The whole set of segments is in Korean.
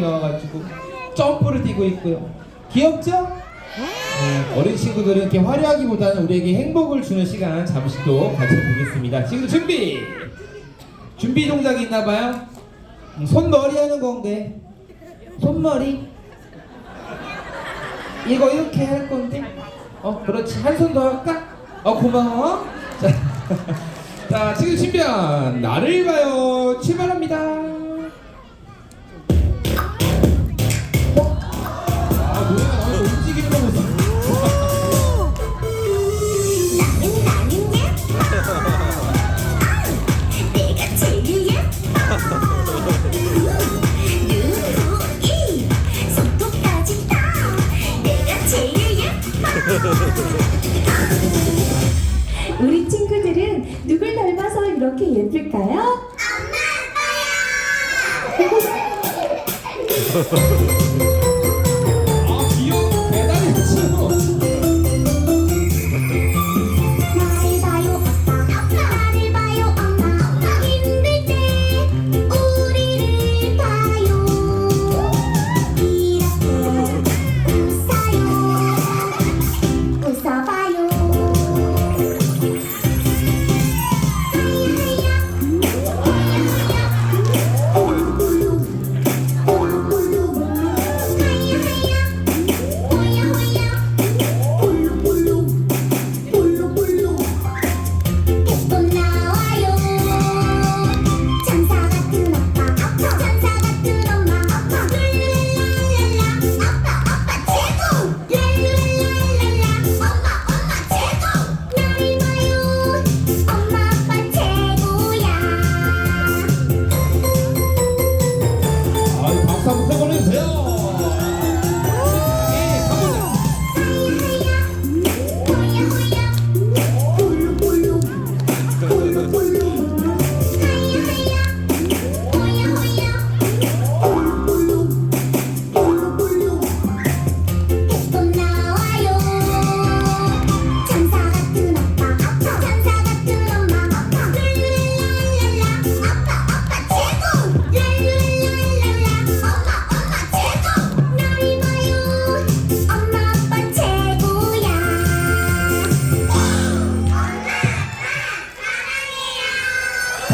나와가지고 점프를 뛰고 있고요. 귀엽죠? 네, 어린 친구들은 이렇게 화려하기보다는 우리에게 행복을 주는 시간 잠시 또 가져보겠습니다. 지금 준비! 준비 동작이 있나봐요? 음, 손머리 하는 건데. 손머리? 이거 이렇게 할 건데. 어, 그렇지. 한 손 더 할까? 어, 고마워. 자, 자 지금 준비한 나를 봐요. 출발합니다. 우리 친구들은 누굴 닮아서 이렇게 예쁠까요? 아,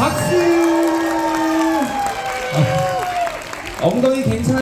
박수. 어, 엉덩이 괜찮아?